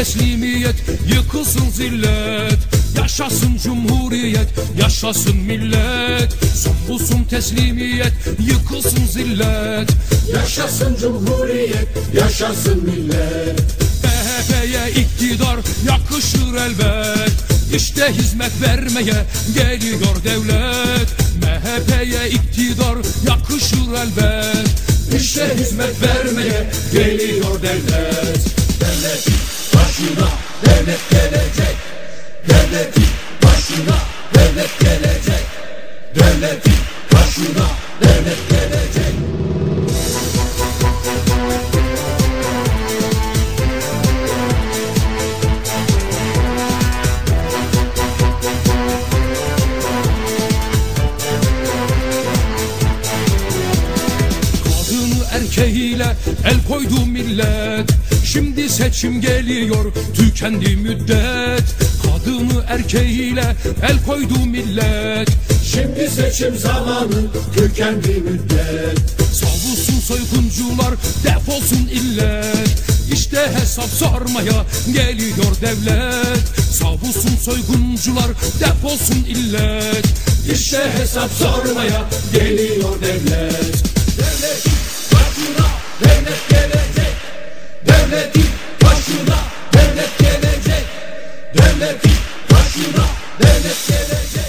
teslimiyet Yıkılsın zillet. Yaşasın cumhuriyet Yaşasın millet. Son bulsun teslimiyet Yıkılsın zillet. Yaşasın cumhuriyet, yaşasın millet. MHP'ye iktidar yakışır elbet. İşte hizmet vermeye geliyor devlet. MHP'ye iktidar yakışır elbet. İşte hizmet vermeye geliyor devlet devlet gelecek. Devletin başına devlet gelecek. Devletin başına devlet gelecek. Erkeğiyle el koydu millet. Şimdi seçim geliyor tükendi müddet. Kadını erkeğiyle el koydu millet. Şimdi seçim zamanı tükendi müddet. Savulsun soyguncular defolsun illet. İşte hesap sormaya geliyor devlet. Savulsun soyguncular defolsun illet. İşte hesap sormaya geliyor devlet Devletin başına devlet gelecek. Devletin başına devlet gelecek.